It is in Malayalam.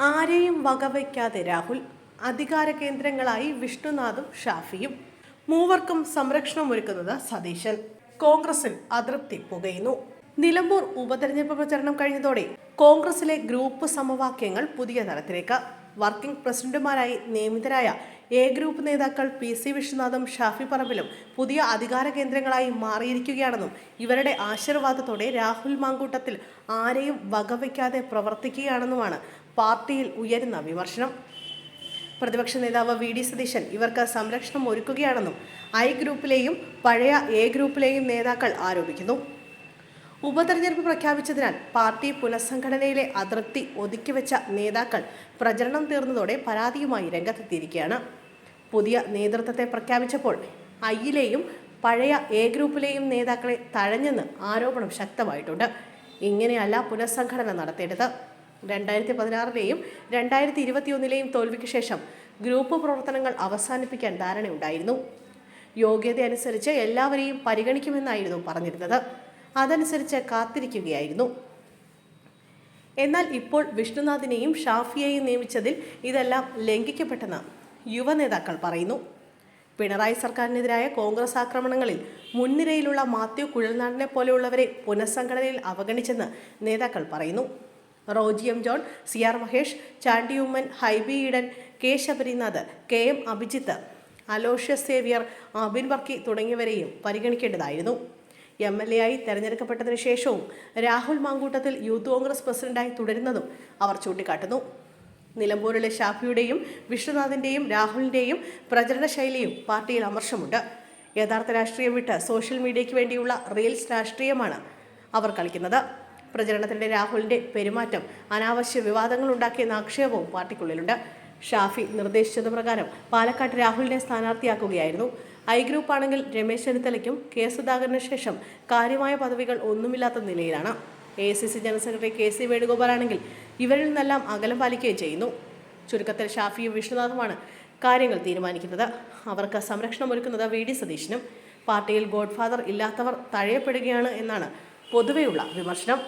ആരെയും വകവയ്ക്കാതെ രാഹുൽ അധികാര കേന്ദ്രങ്ങളായി വിഷ്ണുനാഥും ഷാഫിയും. മൂവർക്കും സംരക്ഷണം ഒരുക്കുന്നത് സതീശൻ. കോൺഗ്രസിൽ അതൃപ്തി പുകയുന്നു. നിലമ്പൂർ ഉപതെരഞ്ഞെടുപ്പ് പ്രചരണം കഴിഞ്ഞതോടെ കോൺഗ്രസിലെ ഗ്രൂപ്പ് സമവാക്യങ്ങൾ പുതിയ തലത്തിലേക്ക്. വർക്കിംഗ് പ്രസിഡന്റുമാരായി നിയമിതരായ എ ഗ്രൂപ്പ് നേതാക്കൾ പി സി വിശ്വനാഥും ഷാഫി പറമ്പിലും പുതിയ അധികാര കേന്ദ്രങ്ങളായി മാറിയിരിക്കുകയാണെന്നും ഇവരുടെ ആശീർവാദത്തോടെ രാഹുൽ മാങ്കൂട്ടത്തിൽ ആരെയും വകവയ്ക്കാതെ പ്രവർത്തിക്കുകയാണെന്നുമാണ് പാർട്ടിയിൽ ഉയരുന്ന വിമർശനം. പ്രതിപക്ഷ നേതാവ് വി ഡി സതീശൻ ഇവർക്ക് സംരക്ഷണം ഒരുക്കുകയാണെന്നും ഐ ഗ്രൂപ്പിലെയും പഴയ എ ഗ്രൂപ്പിലെയും നേതാക്കൾ ആരോപിക്കുന്നു. ഉപതെരഞ്ഞെടുപ്പ് പ്രഖ്യാപിച്ചതിനാൽ പാർട്ടി പുനഃസംഘടനയിലെ അതൃപ്തി ഒതുക്കിവെച്ച നേതാക്കൾ പ്രചരണം തീർന്നതോടെ പരാതിയുമായി രംഗത്തെത്തിയിരിക്കുകയാണ്. പുതിയ നേതൃത്വത്തെ പ്രഖ്യാപിച്ചപ്പോൾ ഐയിലെയും പഴയ എ ഗ്രൂപ്പിലെയും നേതാക്കളെ തഴഞ്ഞെന്ന് ആരോപണം ശക്തമായിട്ടുണ്ട്. ഇങ്ങനെയല്ല പുനഃസംഘടന നടത്തേണ്ടത്. രണ്ടായിരത്തി പതിനാറിലെയും രണ്ടായിരത്തി ഇരുപത്തിയൊന്നിലെയും തോൽവിക്ക് ശേഷം ഗ്രൂപ്പ് പ്രവർത്തനങ്ങൾ അവസാനിപ്പിക്കാൻ ധാരണയുണ്ടായിരുന്നു. യോഗ്യത അനുസരിച്ച് എല്ലാവരെയും പരിഗണിക്കുമെന്നായിരുന്നു പറഞ്ഞിരുന്നത്. അതനുസരിച്ച് കാത്തിരിക്കുകയായിരുന്നു. എന്നാൽ ഇപ്പോൾ വിഷ്ണുനാഥിനെയും ഷാഫിയെയും നിയമിച്ചതിൽ ഇതെല്ലാം ലംഘിക്കപ്പെട്ടെന്ന് യുവനേതാക്കൾ പറയുന്നു. പിണറായി സർക്കാരിനെതിരായ കോൺഗ്രസ് ആക്രമണങ്ങളിൽ മുൻനിരയിലുള്ള മാത്യു കുഴൽനാടിനെ പോലെയുള്ളവരെ പുനഃസംഘടനയിൽ അവഗണിച്ചെന്ന് നേതാക്കൾ പറയുന്നു. Roji M John C R Mahesh Chandy Oommen Hibi Eden K Sabarinath K M Abhijith Aloysius Xavier Abin Varkey തുടങ്ങിയവരെയും പരിഗണിക്കേണ്ടതായിരുന്നു. എം എൽ എ ആയി തെരഞ്ഞെടുക്കപ്പെട്ടതിന് ശേഷവും രാഹുൽ മാങ്കൂട്ടത്തിൽ യൂത്ത് കോൺഗ്രസ് പ്രസിഡന്റായി തുടരുന്നതും അവർ ചൂണ്ടിക്കാട്ടുന്നു. നിലമ്പൂരിലെ ഷാഫിയുടെയും വിഷ്ണുനാഥിന്റെയും രാഹുലിന്റെയും പ്രചരണ ശൈലിയും പാർട്ടിയിൽ അമർഷമുണ്ട്. യഥാർത്ഥ രാഷ്ട്രീയം വിട്ട് സോഷ്യൽ മീഡിയയ്ക്ക് വേണ്ടിയുള്ള റീൽസ് രാഷ്ട്രീയമാണ് അവർ കളിക്കുന്നത്. പ്രചരണത്തിനിടെ രാഹുലിന്റെ പെരുമാറ്റം അനാവശ്യ വിവാദങ്ങൾ ഉണ്ടാക്കിയെന്ന ആക്ഷേപവും പാർട്ടിക്കുള്ളിലുണ്ട്. ഷാഫി നിർദ്ദേശിച്ചത് പ്രകാരം പാലക്കാട്ട് രാഹുലിനെ സ്ഥാനാർത്ഥിയാക്കുകയായിരുന്നു. ഐ ഗ്രൂപ്പ് ആണെങ്കിൽ രമേശ് ചെന്നിത്തലയ്ക്കും കെ സുധാകരന് ശേഷം കാര്യമായ പദവികൾ ഒന്നുമില്ലാത്ത നിലയിലാണ്. A C C general secretary K C വേണുഗോപാലാണെങ്കിൽ ഇവരിൽ നിന്നെല്ലാം അകലം പാലിക്കുകയും ചെയ്യുന്നു. ചുരുക്കത്തിൽ ഷാഫിയും വിഷ്ണുനാഥുമാണ് കാര്യങ്ങൾ തീരുമാനിക്കുന്നത്. അവർക്ക് സംരക്ഷണം ഒരുക്കുന്നത് വി ഡി സതീശനും. പാർട്ടിയിൽ ഗോഡ്ഫാദർ ഇല്ലാത്തവർ തഴയപ്പെടുകയാണ് എന്നാണ് പൊതുവെയുള്ള വിമർശനം.